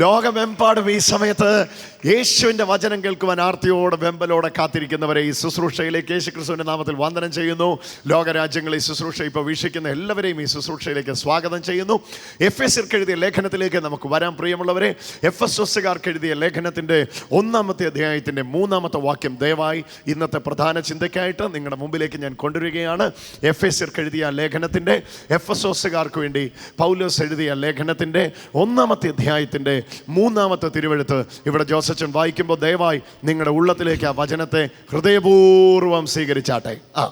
ലോകമെമ്പാടും ഈ സമയത്ത് യേശുവിന്റെ വചനം കേൾക്കുവാൻ ആർത്തിയോടെ വെമ്പലോടെ കാത്തിരിക്കുന്നവരെ ഈ ശുശ്രൂഷയിലേക്ക് യേശു ക്രിസ്തുവിന്റെ നാമത്തിൽ വന്ദനം ചെയ്യുന്നു. ലോകരാജ്യങ്ങളിൽ ശുശ്രൂഷ ഇപ്പോൾ വീക്ഷിക്കുന്ന എല്ലാവരെയും ഈ ശുശ്രൂഷയിലേക്ക് സ്വാഗതം ചെയ്യുന്നു. എഫ് എസ് എഴുതിയ ലേഖനത്തിലേക്ക് നമുക്ക് വരാൻ പ്രിയമുള്ളവരെ എഫ് എസ് എസ്സുകാർക്ക് എഴുതിയ ലേഖനത്തിന്റെ ഒന്നാമത്തെ അധ്യായത്തിന്റെ മൂന്നാമത്തെ വാക്യം ദയവായി ഇന്നത്തെ പ്രധാന ചിന്തയ്ക്കായിട്ട് നിങ്ങളുടെ മുമ്പിലേക്ക് ഞാൻ കൊണ്ടുവരികയാണ്. എഫ് എസ് എഴുതിയ ലേഖനത്തിന്റെ എഫ് എസ് എസ്സുകാർക്ക് വേണ്ടി പൗലോസ് എഴുതിയ ലേഖനത്തിന്റെ ഒന്നാമത്തെ അധ്യായത്തിന്റെ മൂന്നാമത്തെ തിരുവെഴുത്ത് ഇവിടെ ജോസച്ചൻ വായിക്കുമ്പോൾ ദയവായി നിങ്ങളുടെ ഉള്ളത്തിലേക്ക് ആ വചനത്തെ ഹൃദയപൂർവം സ്വീകരിച്ചാട്ടെ. ആ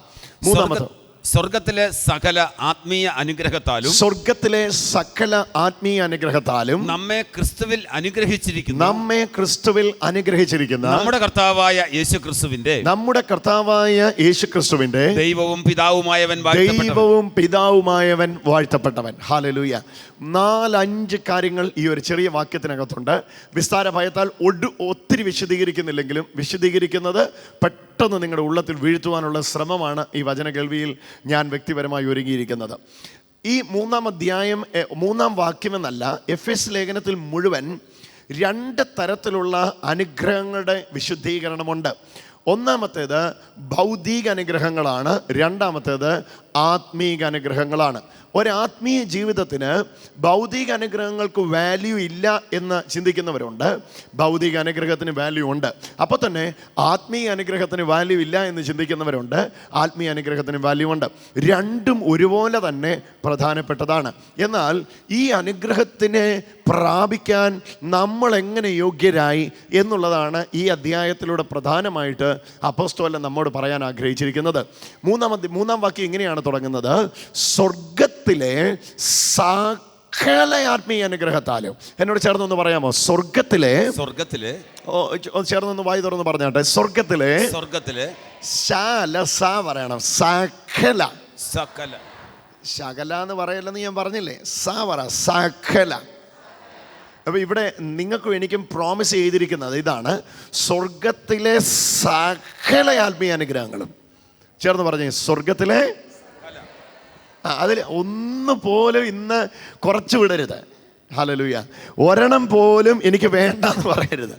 മൂന്നാമത്തെ സ്വർഗ- സ്വർഗത്തിലെ സകല ആത്മീയ അനുഗ്രഹത്താലും സ്വർഗത്തിലെ സകല ആത്മീയ അനുഗ്രഹത്താലും നമ്മെ ക്രിസ്തുവിൽ അനുഗ്രഹിച്ചിരിക്കുന്നു നമ്മെ ക്രിസ്തുവിൽ അനുഗ്രഹിച്ചിരിക്കുന്ന നമ്മുടെ കർത്താവായ യേശു ക്രിസ്തുവിന്റെ നമ്മുടെ കർത്താവായ യേശു ക്രിസ്തുവിന്റെ ദൈവവും പിതാവുമായവൻ. ദൈവവും പിതാവുമായവൻ വാഴ്ത്തപ്പെട്ടവൻ. ഹാലലൂയ നാലഞ്ച് കാര്യങ്ങൾ ഈ ഒരു ചെറിയ വാക്യത്തിനകത്തുണ്ട്. വിസ്താര ഭയത്താൽ ഒടു ഒത്തിരി വിശദീകരിക്കുന്നില്ലെങ്കിലും വിശദീകരിക്കുന്നത് പെട്ടെന്ന് നിങ്ങളുടെ ഉള്ളത്തിൽ വീഴ്ത്തുവാനുള്ള ശ്രമമാണ് ഈ വചന കേൾവിയിൽ ഞാൻ വ്യക്തിപരമായി ഒരുങ്ങിയിരിക്കുന്നത്. ഈ മൂന്നാം അധ്യായം മൂന്നാം വാക്യമെന്നല്ല എഫ് എസ് ലേഖനത്തിൽ മുഴുവൻ രണ്ട് തരത്തിലുള്ള അനുഗ്രഹങ്ങളുടെ വിശുദ്ധീകരണമുണ്ട്. ഒന്നാമത്തേത് ഭൗതിക അനുഗ്രഹങ്ങളാണ്. രണ്ടാമത്തേത് ആത്മീക അനുഗ്രഹങ്ങളാണ്. ഒരാത്മീയ ജീവിതത്തിന് ഭൗതിക അനുഗ്രഹങ്ങൾക്ക് വാല്യൂ ഇല്ല എന്ന് ചിന്തിക്കുന്നവരുണ്ട്. ഭൗതിക അനുഗ്രഹത്തിന് വാല്യൂ ഉണ്ട്. അപ്പോൾ തന്നെ ആത്മീയ അനുഗ്രഹത്തിന് വാല്യൂ ഇല്ല എന്ന് ചിന്തിക്കുന്നവരുണ്ട്. ആത്മീയ അനുഗ്രഹത്തിന് വാല്യൂ ഉണ്ട്. രണ്ടും ഒരുപോലെ തന്നെ പ്രധാനപ്പെട്ടതാണ്. എന്നാൽ ഈ അനുഗ്രഹത്തിനെ പ്രാപിക്കാൻ നമ്മൾ എങ്ങനെ യോഗ്യരായി എന്നുള്ളതാണ് ഈ അധ്യായത്തിലൂടെ പ്രധാനമായിട്ട് അപ്പസ്തോല നമ്മോട് പറയാൻ ആഗ്രഹിച്ചിരിക്കുന്നത്. മൂന്നാം മൂന്നാം വാക്യം ഇങ്ങനെയാണ് തുടങ്ങുന്നത്? സ്വർഗത്തിലെ സകല ആത്മീയ അനുഗ്രഹത്താലും. എന്നോട് ചേർന്നൊന്ന് പറയാമോ? സ്വർഗത്തിലെ സ്വർഗത്തിലെ ചേർന്നൊന്ന് വായി തുറന്ന് പറഞ്ഞാട്ടെ. സ്വർഗത്തിലെ സ്വർഗത്തിലെ ശാല സ പറയണം. സകല. സകല. ശകല എന്ന് പറയല്ലെന്ന് ഞാൻ പറഞ്ഞില്ലേ? സ പറ സകല. അപ്പോൾ ഇവിടെ നിങ്ങൾക്കും എനിക്കും പ്രോമിസ് ചെയ്തിരിക്കുന്നത് ഇതാണ്. സ്വർഗത്തിലെ സകല ആത്മീയ അനുഗ്രഹങ്ങളും. ചേർന്ന് പറഞ്ഞേ സ്വർഗത്തിലെ ആ അതിൽ ഒന്ന് പോലും ഇന്ന് കുറച്ച് വിടരുത്. ഹലലുയ ഒരെണ്ണം പോലും എനിക്ക് വേണ്ട എന്ന് പറയരുത്.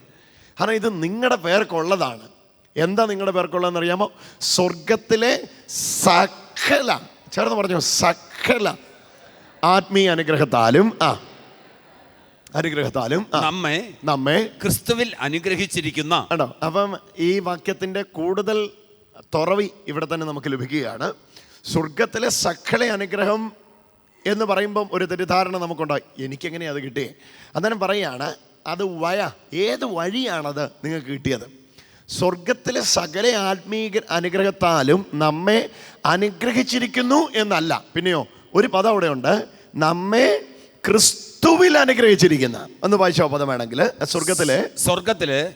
കാരണം ഇത് നിങ്ങളുടെ പേർക്കുള്ളതാണ്. എന്താ നിങ്ങളുടെ പേർക്കുള്ളതെന്ന് അറിയാമോ സ്വർഗത്തിലെ സകല ചേർന്ന് പറഞ്ഞു സകല ആത്മീയ അനുഗ്രഹത്താലും ആ അനുഗ്രഹത്താലും നമ്മെ നമ്മെ ക്രിസ്തുവിൽ അനുഗ്രഹിച്ചിരിക്കുന്ന ആണോ അപ്പം ഈ വാക്യത്തിന്റെ കൂടുതൽ തുറവി ഇവിടെ തന്നെ നമുക്ക് ലഭിക്കുകയാണ്. സ്വർഗത്തിലെ സകല അനുഗ്രഹം എന്ന് പറയുമ്പം ഒരു തെറ്റിദ്ധാരണ നമുക്കുണ്ടായി. എനിക്കെങ്ങനെയാണ് അത് കിട്ടിയേ? അന്നേരം പറയുകയാണ് അത് വയ ഏത് വഴിയാണത് നിങ്ങൾക്ക് കിട്ടിയത്? സ്വർഗത്തിലെ സകല ആത്മീയ അനുഗ്രഹത്താലും നമ്മെ അനുഗ്രഹിച്ചിരിക്കുന്നു എന്നല്ല. പിന്നെയോ ഒരു പദം അവിടെയുണ്ട്. നമ്മെ ക്രിസ്തുവിൽ അനുഗ്രഹിച്ചിരിക്കുന്ന. ഒന്ന് വായിച്ചോ പദം വേണമെങ്കിൽ. സ്വർഗത്തിലെ സ്വർഗത്തിലെ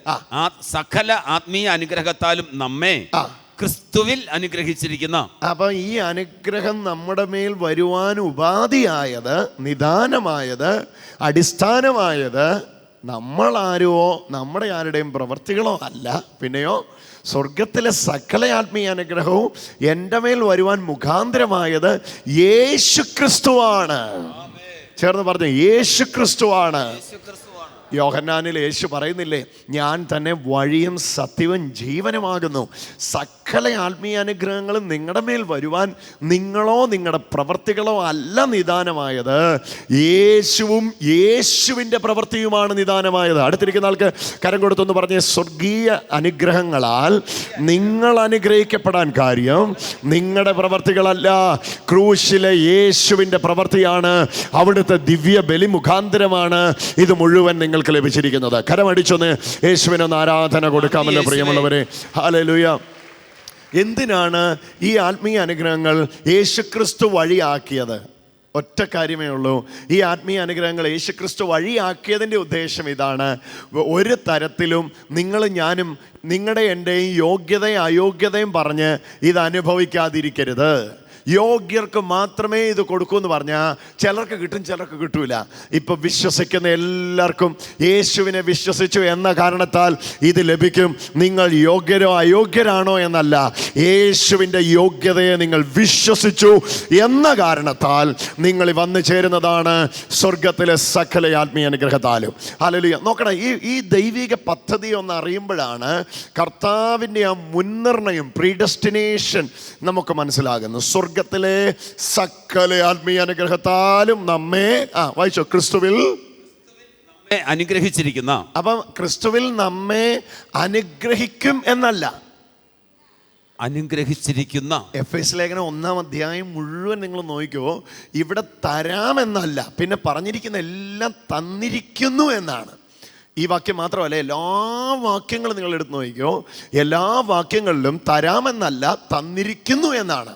സകല ആത്മീയ അനുഗ്രഹത്താലും നമ്മെ. ക്രിസ്തുവിൽ അനുഗ്രഹിച്ചിരിക്കുന്ന അപ്പൊ ഈ അനുഗ്രഹം നമ്മുടെ മേൽ വരുവാൻ ഉപാധിയായത് നിദാനമായത് അടിസ്ഥാനമായത് നമ്മൾ ആരോ നമ്മുടെ ആരുടെയും പ്രവർത്തികളോ അല്ല. പിന്നെയോ സ്വർഗത്തിലെ സകല ആത്മീയ അനുഗ്രഹവും എന്റെ മേൽ വരുവാൻ മുഖാന്തരമായത് യേശു ക്രിസ്തുവാണ് ചേർന്ന് പറഞ്ഞു യേശു ക്രിസ്തുവാണ് യോഹന്നാനിൽ യേശു പറയുന്നില്ലേ ഞാൻ തന്നെ വഴിയും സത്യവും ജീവനുമാകുന്നു. സകല ആത്മീയ അനുഗ്രഹങ്ങളും നിങ്ങളുടെ മേൽ വരുവാൻ നിങ്ങളോ നിങ്ങളുടെ പ്രവർത്തികളോ അല്ല നിദാനമായത്. യേശുവും യേശുവിന്റെ പ്രവൃത്തിയുമാണ് നിദാനമായത്. അടുത്തിരിക്കുന്ന ആൾക്ക് കരം കൊടുത്തെന്ന് പറഞ്ഞ സ്വർഗീയ അനുഗ്രഹങ്ങളാൽ നിങ്ങൾ അനുഗ്രഹിക്കപ്പെടാൻ കാര്യം നിങ്ങളുടെ പ്രവർത്തികളല്ല. ക്രൂശിലെ യേശുവിന്റെ പ്രവൃത്തിയാണ് അവിടുത്തെ ദിവ്യ ബലിമുഖാന്തരമാണ് ഇത് മുഴുവൻ നിങ്ങൾക്ക് ലഭിച്ചിരിക്കുന്നത്. കരമടിച്ചൊന്ന് യേശുവിനൊന്ന് ആരാധന കൊടുക്കാമല്ലോ പ്രിയമുള്ളവരെ. ഹാലലുയ എന്തിനാണ് ഈ ആത്മീയ അനുഗ്രഹങ്ങൾ യേശുക്രിസ്തു വഴിയാക്കിയത്? ഒറ്റ കാര്യമേ ഉള്ളൂ. ഈ ആത്മീയ അനുഗ്രഹങ്ങൾ യേശുക്രിസ്തു വഴിയാക്കിയതിന്റെ ഉദ്ദേശം ഇതാണ്. ഒരു തരത്തിലും നിങ്ങൾ ഞാനും നിങ്ങളുടെ എന്റെയും യോഗ്യതയും അയോഗ്യതയും പറഞ്ഞ് ഇത് അനുഭവിക്കാതിരിക്കരുത്. യോഗ്യർക്ക് മാത്രമേ ഇത് കൊടുക്കൂ എന്ന് പറഞ്ഞാൽ ചിലർക്ക് കിട്ടും ചിലർക്ക് കിട്ടൂല. ഇപ്പം വിശ്വസിക്കുന്ന എല്ലാവർക്കും യേശുവിനെ വിശ്വസിച്ചു എന്ന കാരണത്താൽ ഇത് ലഭിക്കും. നിങ്ങൾ യോഗ്യരോ അയോഗ്യരാണോ എന്നല്ല യേശുവിന്റെ യോഗ്യതയെ നിങ്ങൾ വിശ്വസിച്ചു എന്ന കാരണത്താൽ നിങ്ങൾ വന്നു ചേരുന്നതാണ് സ്വർഗത്തിലെ സകല ആത്മീയ അനുഗ്രഹത്താലും. ഹല്ലേലൂയ. നോക്കണം ഈ ഈ ദൈവിക പദ്ധതി ഒന്ന് അറിയുമ്പോഴാണ് കർത്താവിന്റെ ആ മുൻനിർണയം പ്രീഡസ്റ്റിനേഷൻ നമുക്ക് മനസ്സിലാകുന്നു സ്വർഗത്തിലെ സകല ആത്മീയ അനുഗ്രഹത്താലും നമ്മെ ആ വായിച്ചോ ക്രിസ്തുവിൽ അനുഗ്രഹിച്ചിരിക്കുന്ന. അപ്പം ക്രിസ്തുവിൽ നമ്മെ അനുഗ്രഹിക്കും എന്നല്ല. അനുഗ്രഹിച്ചിരിക്കുന്ന. എഫ് എസ് ലേഖനം ഒന്നാം അധ്യായം മുഴുവൻ നിങ്ങൾ നോക്കിക്കോ ഇവിടെ തരാമെന്നല്ല പിന്നെ പറഞ്ഞിരിക്കുന്ന എല്ലാം തന്നിരിക്കുന്നു എന്നാണ്. ഈ വാക്യം മാത്രമല്ല എല്ലാ വാക്യങ്ങളും നിങ്ങൾ എടുത്ത് നോക്കിക്കോ എല്ലാ വാക്യങ്ങളിലും തരാമെന്നല്ല തന്നിരിക്കുന്നു എന്നാണ്.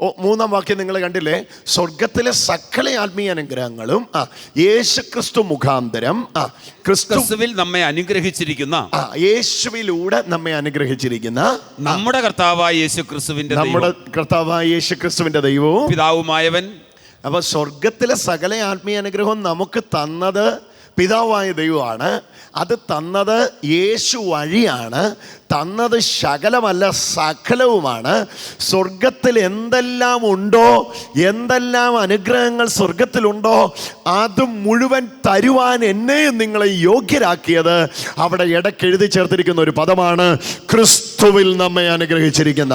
മൂന്നാം വാക്യം നിങ്ങൾ കണ്ടില്ലേ? സ്വർഗത്തിലെ സകല ആത്മീയ അനുഗ്രഹങ്ങളും ആ യേശു ക്രിസ്തു മുഖാന്തരം ആ ക്രിസ്തുവിൽ നമ്മെ അനുഗ്രഹിച്ചിരിക്കുന്ന ആ യേശുവിലൂടെ നമ്മെ അനുഗ്രഹിച്ചിരിക്കുന്ന നമ്മുടെ കർത്താവായ യേശു ക്രിസ്തുവിന്റെ നമ്മുടെ കർത്താവായ യേശു ക്രിസ്തുവിന്റെ ദൈവവും. പിതാവുമായവൻ. അപ്പൊ സ്വർഗത്തിലെ സകല ആത്മീയ അനുഗ്രഹം നമുക്ക് തന്നത് പിതാവായ ദൈവമാണ്. അത് തന്നത് യേശു വഴിയാണ്. തന്നത് ശകലമല്ല സകലവുമാണ്. സ്വർഗത്തിൽ എന്തെല്ലാം ഉണ്ടോ എന്തെല്ലാം അനുഗ്രഹങ്ങൾ സ്വർഗത്തിലുണ്ടോ അത് മുഴുവൻ തരുവാൻ എന്നെയും നിങ്ങളെ യോഗ്യരാക്കിയത് അവിടെ ഇടയ്ക്ക് എഴുതി ചേർത്തിരിക്കുന്ന ഒരു പദമാണ് ക്രിസ്തുവിൽ നമ്മെ അനുഗ്രഹിച്ചിരിക്കുന്ന.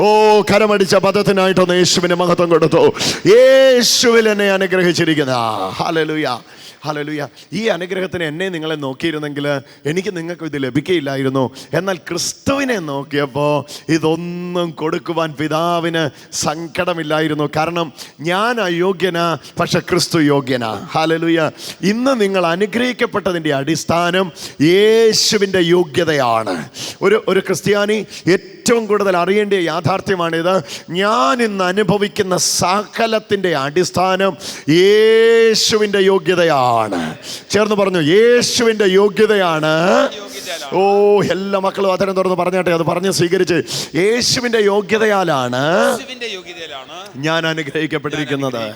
ഓ കരമടിച്ച പദത്തിനായിട്ടൊന്ന് യേശുവിന് മഹത്വം കൊടുത്തു. യേശുവിൽ എന്നെ അനുഗ്രഹിച്ചിരിക്കുന്ന. ഹലലുയ ഹലലുയ ഈ അനുഗ്രഹത്തിന് എന്നെ നിങ്ങളെ നോക്കിയിരുന്നെങ്കിൽ എനിക്ക് നിങ്ങൾക്ക് ഇത് ലഭിക്കയില്ലായിരുന്നു. എന്നാൽ ക്രിസ്തുവിനെ നോക്കിയപ്പോൾ ഇതൊന്നും കൊടുക്കുവാൻ പിതാവിന് സങ്കടമില്ലായിരുന്നു. കാരണം ഞാൻ അയോഗ്യനാ പക്ഷെ ക്രിസ്തു യോഗ്യന. ഹലലുയ ഇന്ന് നിങ്ങൾ അനുഗ്രഹിക്കപ്പെട്ടതിന്റെ അടിസ്ഥാനം യേശുവിന്റെ യോഗ്യതയാണ്. ഒരു ഒരു ക്രിസ്ത്യാനി ഏറ്റവും കൂടുതൽ അറിയേണ്ട യാഥാർത്ഥ്യമാണിത്. ഞാൻ ഇന്ന് അനുഭവിക്കുന്ന സകലത്തിന്റെ അടിസ്ഥാനം യേശുവിന്റെ യോഗ്യതയാണ്. ചേർന്ന് പറഞ്ഞു യേശുവിന്റെ യോഗ്യതയാണ്. ഓ എല്ലാ മക്കളും അതരം തുറന്ന് പറഞ്ഞാട്ടെ അത് പറഞ്ഞ് സ്വീകരിച്ച്. യേശുവിന്റെ യോഗ്യതയാലാണ് ഞാൻ അനുഗ്രഹിക്കപ്പെട്ടിരിക്കുന്നത്.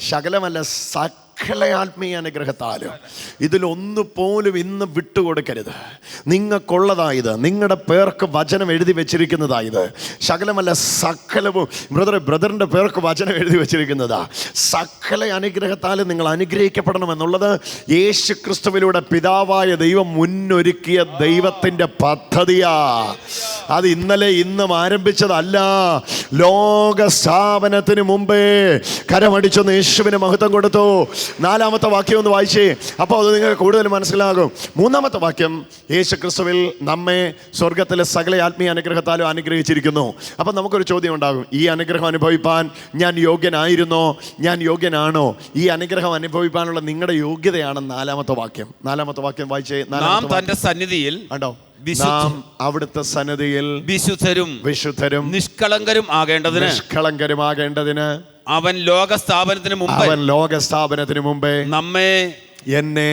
ശകലമല്ല സകല ആത്മീയ അനുഗ്രഹത്താലും. ഇതിലൊന്നു പോലും ഇന്ന് വിട്ടുകൊടുക്കരുത്. നിങ്ങൾക്കുള്ളതായത് നിങ്ങളുടെ പേർക്ക് വചനം എഴുതി വെച്ചിരിക്കുന്നതായത്. ശകലമല്ല സകലവും ബ്രദർ ബ്രദറിന്റെ പേർക്ക് വചനം എഴുതി വെച്ചിരിക്കുന്നതാ. സകല അനുഗ്രഹത്താലും നിങ്ങൾ അനുഗ്രഹിക്കപ്പെടണം എന്നുള്ളത് യേശു ക്രിസ്തുവിലൂടെ പിതാവായ ദൈവം മുന്നൊരുക്കിയ ദൈവത്തിന്റെ പദ്ധതിയാ. അത് ഇന്നലെ ഇന്നും ആരംഭിച്ചതല്ല. ലോക സ്ഥാപനത്തിന് മുമ്പേ കരമടിച്ചൊന്ന് യേശുവിന് മഹത്വം കൊടുത്തു. നാലാമത്തെ വാക്യം ഒന്ന് വായിച്ചേ. അപ്പോൾ അത് നിങ്ങൾക്ക് കൂടുതൽ മനസ്സിലാകും. മൂന്നാമത്തെ വാക്യം യേശുക്രിസ്തുവിൽ നമ്മെ സ്വർഗത്തിലെ സകല ആത്മീയ അനുഗ്രഹത്താലും അനുഗ്രഹിച്ചിരിക്കുന്നു. അപ്പം നമുക്കൊരു ചോദ്യം ഉണ്ടാകും. ഈ അനുഗ്രഹം അനുഭവിപ്പാൻ ഞാൻ യോഗ്യനായിരുന്നോ? ഞാൻ യോഗ്യനാണോ? ഈ അനുഗ്രഹം അനുഭവിപ്പാനുള്ള നിങ്ങളുടെ യോഗ്യതയാണ് നാലാമത്തെ വാക്യം. നാലാമത്തെ വാക്യം വായിച്ചേ. നാം തന്റെ സന്നിധിയിൽ നാം അവിടുത്തെ സന്നിധിയിൽ വിശുദ്ധരും വിശുദ്ധരും നിഷ്കളങ്കരും ആകേണ്ടതിന്. നിഷ്കളങ്കരുമാകേണ്ടതിന്. അവൻ ലോക സ്ഥാപനത്തിന് മുമ്പ് അവൻ ലോക സ്ഥാപനത്തിന് മുമ്പേ നമ്മെ എന്നെ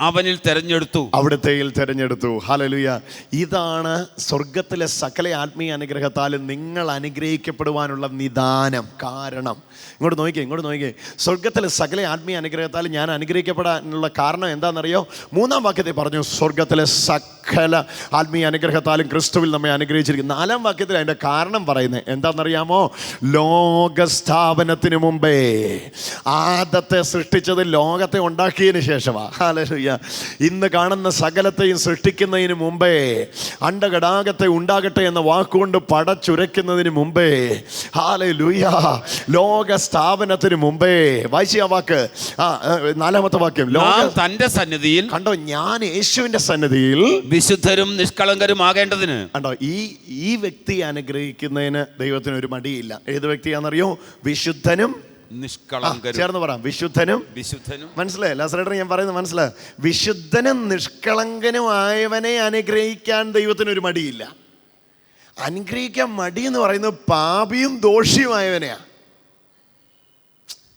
അവനിൽ തെരഞ്ഞെടുത്തു. അവിടുത്തെയിൽ തെരഞ്ഞെടുത്തു. ഹലലുയ ഇതാണ് സ്വർഗത്തിലെ സകല ആത്മീയ അനുഗ്രഹത്താലും നിങ്ങൾ അനുഗ്രഹിക്കപ്പെടുവാനുള്ള നിദാനം കാരണം. ഇങ്ങോട്ട് നോക്കിയേ ഇങ്ങോട്ട് നോക്കിയേ സ്വർഗത്തിലെ സകല ആത്മീയ അനുഗ്രഹത്താൽ ഞാൻ അനുഗ്രഹിക്കപ്പെടാനുള്ള കാരണം എന്താണെന്നറിയോ? മൂന്നാം വാക്യത്തിൽ പറഞ്ഞു സ്വർഗത്തിലെ സകല ആത്മീയ അനുഗ്രഹത്താലും ക്രിസ്തുവിൽ നമ്മെ അനുഗ്രഹിച്ചിരിക്കുന്നു. നാലാം വാക്യത്തിൽ അതിന്റെ കാരണം പറയുന്നത് എന്താണെന്നറിയാമോ? ലോക സ്ഥാപനത്തിന് മുമ്പേ ആദത്തെ സൃഷ്ടിച്ചത് ലോകത്തെ ഉണ്ടാക്കിയതിന് ശേഷമാണ് ഹാലലുയ്യ ഇന്ന് കാണുന്ന സകലത്തെയും സൃഷ്ടിക്കുന്നതിന് മുമ്പേ അണ്ടഘടാകത്തെ ഉണ്ടാകട്ടെ എന്ന വാക്കുകൊണ്ട് പടച്ചുരയ്ക്കുന്നതിന് മുമ്പേ ഹാലലുയ്യ ലോക സ്ഥാപനത്തിന് മുമ്പേ വായിച്ച വാക്ക്? ആ നാലാമത്തെ വാക്യം. ലോക തന്റെ സന്നിധിയിൽ കണ്ടോ ഞാൻ യേശുവിന്റെ സന്നിധിയിൽ വിശുദ്ധരും നിഷ്കളങ്കരും ആകേണ്ടതിന്. കണ്ടോ ഈ ഈ വ്യക്തിയെ അനുഗ്രഹിക്കുന്നതിന് ദൈവത്തിന് ഒരു മടിയില്ല. ഏത് വ്യക്തിയാണെന്നറിയോ? വിശുദ്ധനും നിഷ്കളങ്കരും ചേർന്ന് പറയാം വിശുദ്ധനും? വിശുദ്ധനും. മനസ്സിലായി? ലാസറേട്ടൻ ഞാൻ പറയുന്നത് മനസ്സിലായി? വിശുദ്ധനും നിഷ്കളങ്കനും ആയവനെ അനുഗ്രഹിക്കാൻ ദൈവത്തിന് ഒരു മടിയില്ല. അനുഗ്രഹിക്കാൻ മടി എന്ന് പറയുന്നത് പാപിയും ദോഷിയുമായവനെയാ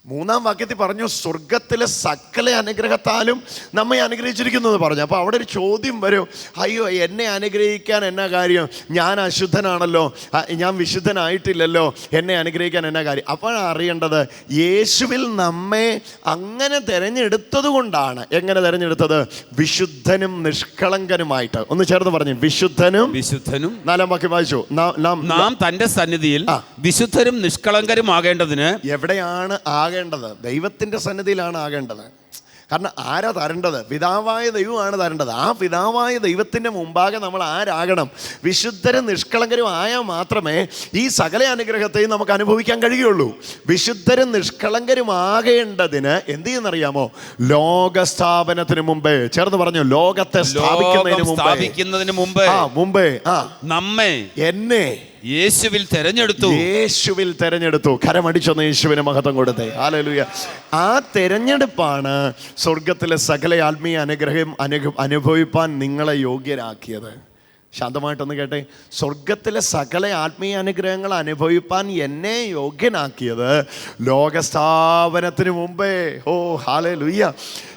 മൂന്നാം വാക്യത്തിൽ പറഞ്ഞു സ്വർഗത്തിലെ സകല അനുഗ്രഹത്താലും നമ്മെ അനുഗ്രഹിച്ചിരിക്കുന്നു എന്ന് പറഞ്ഞു. അപ്പോൾ അവിടെ ഒരു ചോദ്യം വരും. അയ്യോ എന്നെ അനുഗ്രഹിക്കാൻ എന്നാ കാര്യം? ഞാൻ അശുദ്ധനാണല്ലോ. ഞാൻ വിശുദ്ധനായിട്ടില്ലല്ലോ. എന്നെ അനുഗ്രഹിക്കാൻ എന്നാ കാര്യം? അപ്പോഴാണ് അറിയേണ്ടത് യേശുവിൽ നമ്മെ അങ്ങനെ തിരഞ്ഞെടുത്തത് കൊണ്ടാണ്. എങ്ങനെ തിരഞ്ഞെടുത്തത്? വിശുദ്ധനും നിഷ്കളങ്കനുമായിട്ട്. ഒന്ന് ചേർന്ന് പറഞ്ഞു വിശുദ്ധനും വിശുദ്ധനും നാലാം വാക്യം വായിച്ചു. നാം- തന്റെ സന്നിധിയിൽ ആ. വിശുദ്ധരും നിഷ്കളങ്കരുമാകേണ്ടതിന് എവിടെയാണ് ആകേണ്ടത്? ദൈവത്തിന്റെ സന്നിധിയിലാണ് ആകേണ്ടത്. കാരണം ആരാ തരേണ്ടത്? പിതാവായ ദൈവമാണ് തരേണ്ടത്. ആ പിതാവായ ദൈവത്തിന്റെ മുമ്പാകെ നമ്മൾ ആരാകണം? വിശുദ്ധരും നിഷ്കളങ്കരും ആയാൽ മാത്രമേ ഈ സകല അനുഗ്രഹത്തെയും നമുക്ക് അനുഭവിക്കാൻ കഴിയുള്ളൂ. വിശുദ്ധരും നിഷ്കളങ്കരുമാകേണ്ടതിന് എന്ത് ചെയ്യുന്നറിയാമോ? ലോകസ്ഥാപനത്തിന് മുമ്പേ ചേർന്ന് പറഞ്ഞു ലോകത്തെ സ്ഥാപിക്കുന്നതിന് മുമ്പേ. സ്ഥാപിക്കുന്നതിന് മുമ്പ് ആ മുമ്പേ ആ. നമ്മെ എന്നെ യേശുവിൽ തെരഞ്ഞെടുത്തു. യേശുവിൽ തെരഞ്ഞെടുത്തു. കരമടിച്ചൊന്ന് യേശുവിന് മഹത്വം കൊടുത്തേ. ആലലുയ ആ തെരഞ്ഞെടുപ്പാണ് സ്വർഗത്തിലെ സകല ആത്മീയ അനുഗ്രഹം അനുഭ അനുഭവിപ്പാൻ നിങ്ങളെ യോഗ്യരാക്കിയത്. ശാന്തമായിട്ടൊന്ന് കേട്ടെ. സ്വർഗത്തിലെ സകല ആത്മീയ അനുഗ്രഹങ്ങൾ അനുഭവിപ്പാൻ എന്നെ യോഗ്യനാക്കിയത് ലോകസ്ഥാപനത്തിന് മുമ്പേ. ഓ ഹാലേ ലുയ്യ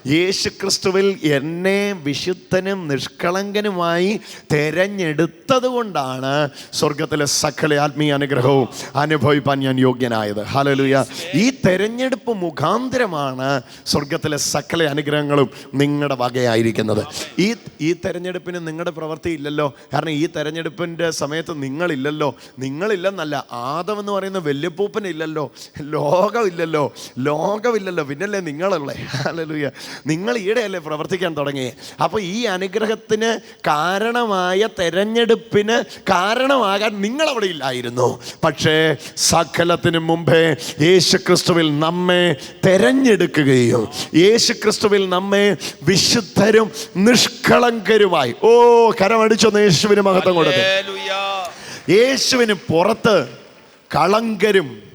യേശു ക്രിസ്തുവിൽ എന്നെ വിശുദ്ധനും നിഷ്കളങ്കനുമായി തെരഞ്ഞെടുത്തത് കൊണ്ടാണ് സ്വർഗത്തിലെ സകല ആത്മീയ അനുഗ്രഹവും അനുഭവിപ്പാൻ ഞാൻ യോഗ്യനായത്. ഹലലുയ ഈ തെരഞ്ഞെടുപ്പ് മുഖാന്തരമാണ് സ്വർഗത്തിലെ സകല അനുഗ്രഹങ്ങളും നിങ്ങളുടെ വകയായിരിക്കുന്നത്. ഈ ഈ തെരഞ്ഞെടുപ്പിന് നിങ്ങളുടെ പ്രവൃത്തി ഇല്ലല്ലോ. കാരണം ഈ തെരഞ്ഞെടുപ്പിന്റെ സമയത്ത് നിങ്ങളില്ലല്ലോ. നിങ്ങളില്ലെന്നല്ല ആദം എന്ന് പറയുന്ന വല്യപ്പൂപ്പനില്ലല്ലോ ലോകമില്ലല്ലോ. ലോകമില്ലല്ലോ. പിന്നല്ലേ നിങ്ങളല്ലേ ഹല്ലേലൂയ നിങ്ങൾ ഈടെയല്ലേ പ്രവർത്തിക്കാൻ തുടങ്ങി? അപ്പോൾ ഈ അനുഗ്രഹത്തിന് കാരണമായ തെരഞ്ഞെടുപ്പിന് കാരണമാകാൻ നിങ്ങളവിടെ ഇല്ലായിരുന്നു. പക്ഷേ സകലത്തിന് മുമ്പേ യേശു ക്രിസ്തുവിൽ നമ്മെ തെരഞ്ഞെടുക്കുകയും യേശു ക്രിസ്തുവിൽ നമ്മെ വിശുദ്ധരും നിഷ്കളങ്കരുമായി. ഓ കരമടിച്ചൊന്ന് യേശുവിന് മഹത്വം കൊടുത്തു. യേശുവിന് പുറത്ത് കളങ്കരും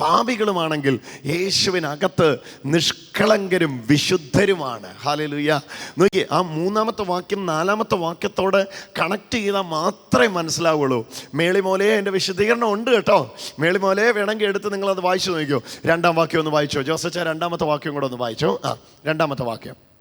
പാപികളുമാണെങ്കിൽ യേശുവിനകത്ത് നിഷ്കളങ്കരും വിശുദ്ധരുമാണ്. ഹാലലുയ്യ നോക്കി ആ മൂന്നാമത്തെ വാക്യം നാലാമത്തെ വാക്യത്തോട് കണക്ട് ചെയ്താൽ മാത്രമേ മനസ്സിലാവുള്ളൂ. മേളിമോലെ എന്റെ വിശുദ്ധീകരണം ഉണ്ട് കേട്ടോ. മേളിമോലെ വേണമെങ്കിൽ എടുത്ത് നിങ്ങളത് വായിച്ചു നോക്കിയോ രണ്ടാം വാക്യം ഒന്ന് വായിച്ചോ. ജോസച്ച രണ്ടാമത്തെ വാക്യം കൂടെ ഒന്ന് വായിച്ചോ. ആ രണ്ടാമത്തെ വാക്യം.